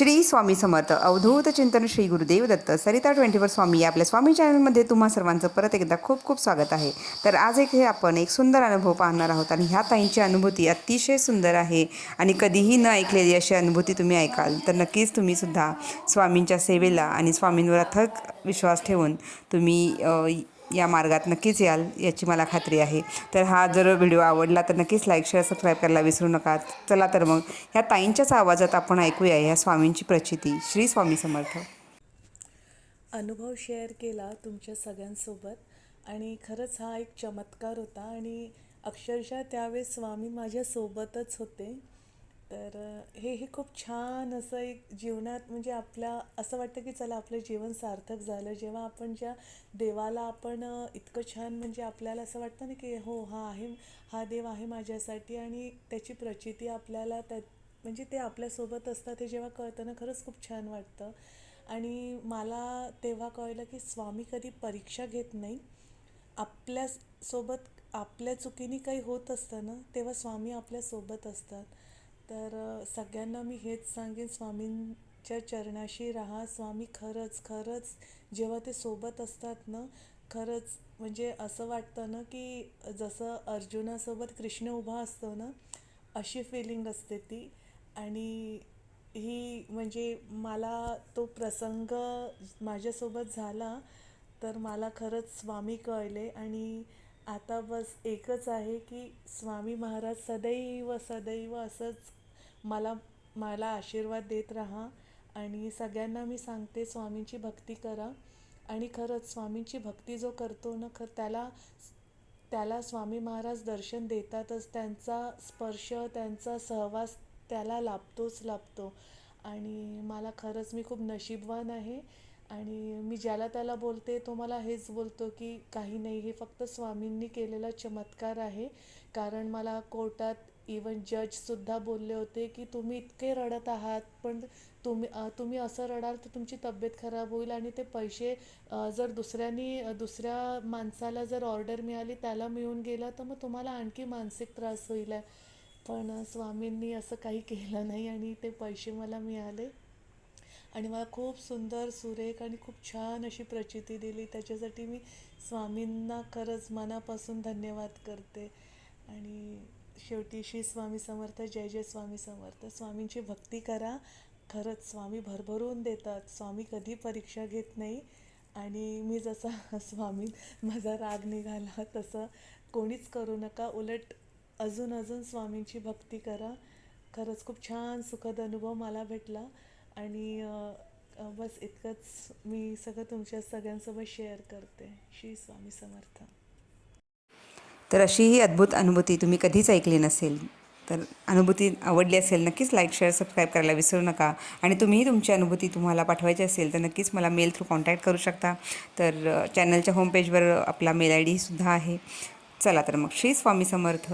श्री स्वामी समर्थ. अवधूत चिंतन Shri Gurudev Datta. Sarita twenty four Swami. या आपल्या स्वामी चॅनलमध्ये तुम्हा सर्वांचं परत एकदा खूप खूप स्वागत आहे. तर आज एक हे आपण एक सुंदर अनुभव पाहणार आहोत आणि ह्या ताईंची अनुभूती अतिशय सुंदर आहे आणि कधीही न ऐकलेली अशी अनुभूती तुम्ही ऐकाल तर नक्कीच तुम्ही सुद्धा स्वामींच्या सेवेला आणि स्वामींवर अथक विश्वास ठेवून तुम्ही या मार्गात नक्कीच याल याची मला खात्री आहे. तर हा जर व्हिडिओ आवडला तर नक्कीच लाईक शेअर सबस्क्राईब करायला विसरू नका चला तर मग ह्या ताईंच्याच आवाजात आपण ऐकूया ह्या स्वामींची प्रचिती. श्री स्वामी समर्थ. अनुभव शेअर केला तुमच्या सगळ्यांसोबत आणि खरंच हा एक चमत्कार होता आणि अक्षरशः त्यावेळेस स्वामी माझ्यासोबतच होते. तर हे हे खूप छान असं एक जीवनात म्हणजे आपल्या असं वाटतं की चला आपलं जीवन सार्थक झालं. जेव्हा आपण ज्या देवाला आपण इतकं छान म्हणजे आपल्याला असं वाटतं ना की हो हा आहे हा देव आहे माझ्यासाठी आणि त्याची प्रचिती आपल्याला त्या म्हणजे ते आपल्यासोबत असतात हे जेव्हा कळतं ना खरंच खूप छान वाटतं. आणि मला तेव्हा कळलं की स्वामी कधी परीक्षा घेत नाही. आपल्यासोबत आपल्या चुकीने काही होत असतं ना तेव्हा स्वामी आपल्यासोबत असतात. तर सगळ्यांना मी हेच सांगेन स्वामींच्या चरणाशी राहा. स्वामी खरंच खरंच जेव्हा ते सोबत असतात ना खरंच म्हणजे असं वाटतं ना की जसं अर्जुनासोबत कृष्ण उभा असतो ना अशी फिलिंग असते ती. आणि ही म्हणजे मला तो प्रसंग माझ्यासोबत झाला तर मला खरंच स्वामी कळले. आणि आता बस एकच आहे की स्वामी महाराज सदैव सदैव असंच मला मला आशीर्वाद देत राहा आणि सगळ्यांना मी सांगते स्वामींची भक्ती करा. आणि खरंच स्वामींची भक्ती जो करतो ना खर त्याला त्याला स्वामी महाराज दर्शन देतातच. त्यांचा स्पर्श त्यांचा सहवास त्याला लाभतोच लाभतो. आणि मला खरंच मी खूप नशीबवान आहे. आणि मी ज्याला त्याला बोलते तो मला हेच बोलतो की काही नाही हे फक्त स्वामींनी केलेला चमत्कार आहे. कारण मला कोर्टात इवन जजसुद्धा बोलले होते की तुम्ही इतके रडत आहात पण तुम्ही तुम्ही असं रडाल तर तुमची तब्येत खराब होईल आणि ते पैसे जर दुसऱ्यानी दुसऱ्या माणसाला जर ऑर्डर मिळाली त्याला मिळून गेलं तर मग तुम्हाला आणखी मानसिक त्रास होईल. पण स्वामींनी असं काही केलं नाही आणि ते पैसे मला मिळाले. आणि मला खूप सुंदर सुरेख आणि खूप छान अशी प्रचिती दिली. त्याच्यासाठी मी स्वामींना खरंच मनापासून धन्यवाद करते. आणि शेवटी श्री स्वामी समर्थ जय जय स्वामी समर्थ. स्वामींची भक्ती करा. खरंच स्वामी भरभरून देतात. स्वामी कधी परीक्षा घेत नाही. आणि मी जसा स्वामी माझा राग निघाला तसं कोणीच करू नका. उलट अजून अजून स्वामींची भक्ती करा. खरंच खूप छान सुखद अनुभव मला भेटला. आणि बस इतकंच मी सगळं तुमच्या सगळ्यांसोबत शेअर करते. श्री स्वामी समर्थ. तर अशी ही अद्भुत अनुभूती तुम्ही कधीच ऐकली नसेल. तर अनुभूती आवडली असेल नक्कीच लाईक शेअर सबस्क्राईब करायला विसरू नका. आणि तुम्हीही तुमची अनुभूती तुम्हाला पाठवायची असेल तर नक्कीच मला मेल थ्रू कॉन्टॅक्ट करू शकता. तर चॅनलच्या होमपेजवर आपला मेल आय डीसुद्धा आहे. चला तर मग श्री स्वामी समर्थ.